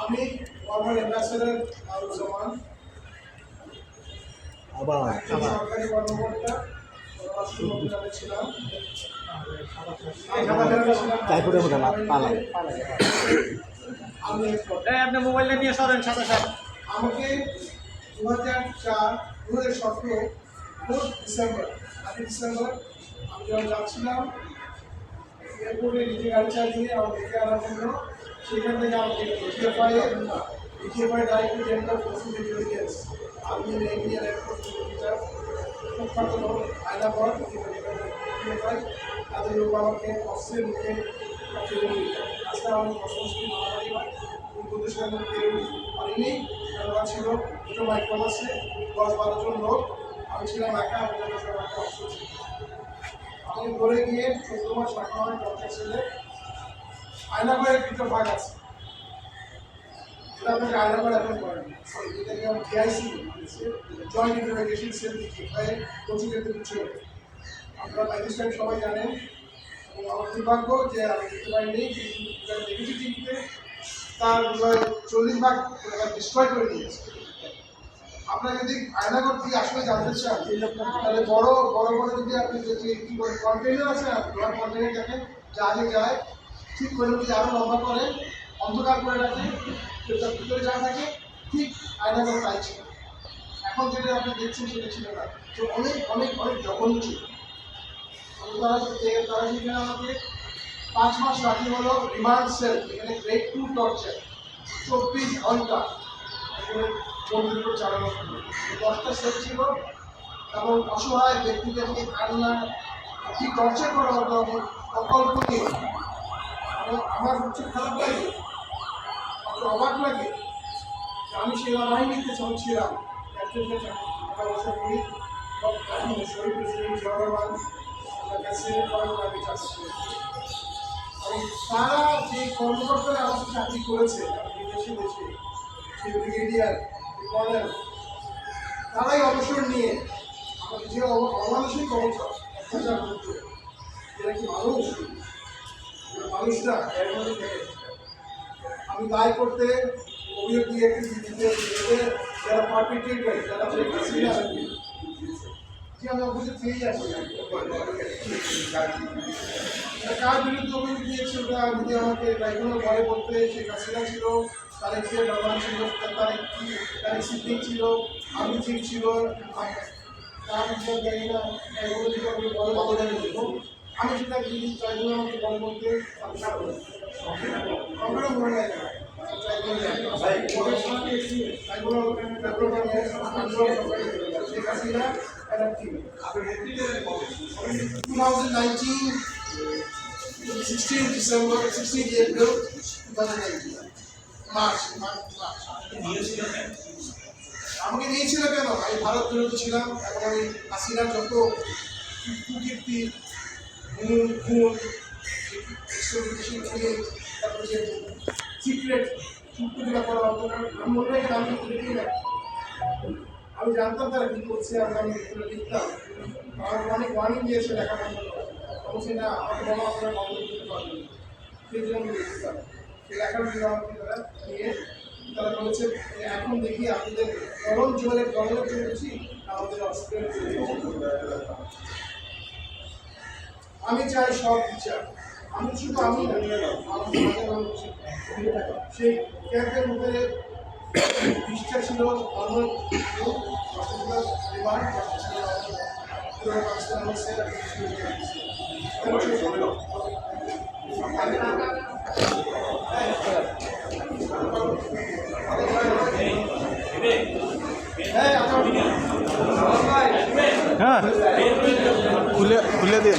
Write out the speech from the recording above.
আমি আবার। সরকারি কর্মকর্তা ছিলাম। পালাই। আপনি মোবাইলটা নিয়ে সরেন সাদা সাপ আমাকে দু হাজার চার দু হাজার সতেরো ফোর্থ ডিসেম্বর আটই ডিসেম্বর আমি যখন যাচ্ছিলাম এয়ারপোর্টে নিজে গাড়ি চালিয়ে আমার দেখে আনার জন্য, সেখান থেকে আমাকে DGFI DGFI director general intelligence army navy আর এয়ারফোর্স অফিসার প্রখ্যাত আয়নাপর ডিজিএফআই তাদের লোক আমাকে অস্ত্রের মুখে ফিরে আজকে আমি অসংস্কৃতি মহামারী হয় প্রতিষ্ঠান কেউ পারিনি। ওরা ছিল, দুটো মাইক্রোম আছে, দশ বারো জন লোক। আমি ছিলাম একা, আমি ঘুরে গিয়ে চোদ্দ মাস ডক্টর ছেলে আয়নাগড়ের দুটো ভাগ আছে। আপনাকে আয়নাগড় এখন করেন। এটাকে আমি জিআইসি জয়েন্ট ইন্টারোগেশন সেল দিচ্ছি ক্ষেত্রে কিছু আপনারা সবাই জানেন। এবং আমার দুর্ভাগ্য যে আমি তার চল্লিশ ভাগ ডিস্ট্রয় করে দিয়েছে। আপনারা যদি আয়নাগর থেকে আসলে জানতে চান তাহলে বড় বড় বড় যদি আপনি যদি কি বলে কন্টেনার আছে লোহার কন্টেনার দেখেন জাহাজে যায়, ঠিক করে যদি আরও লম্বা করে, অন্ধকার করে রাখে তার ভিতরে যা থাকে, ঠিক আয়নাগর তাই ছিল। এখন যেটা আপনি দেখছেন, সেটা ছিল না। তো অনেক অনেক অনেক জঘন্য ছিল। তারা তারা সেখানে আমাকে পাঁচ মাস রাখি হলো রিমান্ড সেল এখানে গ্রেড টু টর্চার চব্বিশ ঘণ্টা উপর চালানো হলো। দশটা সেল ছিল, এবং অসহায় ব্যক্তিদেরকে কান্না কি টর্চার করা হতো আমি অকল্পনীয় এবং আমার হচ্ছে খারাপ লাগে অবাক লাগে আমি সেনাবাহিনীতে যখন ছিলাম পয়সা করি প্রেসিডেন্ট জিয়া আমার কাছে কয়েক তারা যে কর্মকর্তারা আমার চাকরি করেছে, বিদেশি দেশে, সেই ব্রিগেডিয়ার, কর্নেল, তারাই অবসর নিয়ে আমাকে যে অমানসিক অবস্থা অত্যাচার করতো এরা কি মানুষ? মানুষটা এর মধ্যে থেকে। আমি দায় করতে অভিযোগ দিয়ে একটি দিতে যারা পারপিটেটর যারা যে হাসিনা যে আমি অভিযোগ পেয়ে যাচ্ছি। কার বিরুদ্ধে অভিযোগ দিয়েছে ওটা যদি আমাকে লাইগুলো ঘরে বলতে শেখ হাসিনা ছিল তারেক সে ভগবান ছিল তারেক কি তারেক সিদ্দিক ছিল আমি ঠিক ছিল তার বিষয় জানি না। এগুলো যদি আমি বড় অবদানে দেব আমি সেটা যদি ট্রাইব্যুনাল আমাকে বড় বলতে? আমরা মনে নাই। Sheikh Hasina 2019 sixteen December sixteen April two March March March. আমাকে নিয়েছিল কেন? আমি ভারত বিরোধী ছিলাম এবং আমি হাসিনার যত কুকীর্তি গুণ গুণ তারপর যে সিক্রেট চুক্তিগুলো করা হতো, আমি মনে হয় আমি আমি জানতাম তারা কী করছে আর আমি লিখতাম। আমার অনেক ওয়ার্নিং দিয়েছে লেখাপড়া বলছি, না আমাকে বলো পারবেন সেই জন্য আমি লিখতাম সেই তারা নিয়ে তারা বলেছে এখন দেখি আপনাদের গরম গরমের জন্য আমাদের অস্ট্রেলিয়া আমি চাই সব বিচার। আমি শুধু আমি সেই ক্যাম্পের মধ্যে বিশটা ছিল হ্যাঁ। খুলে খুলে দিন।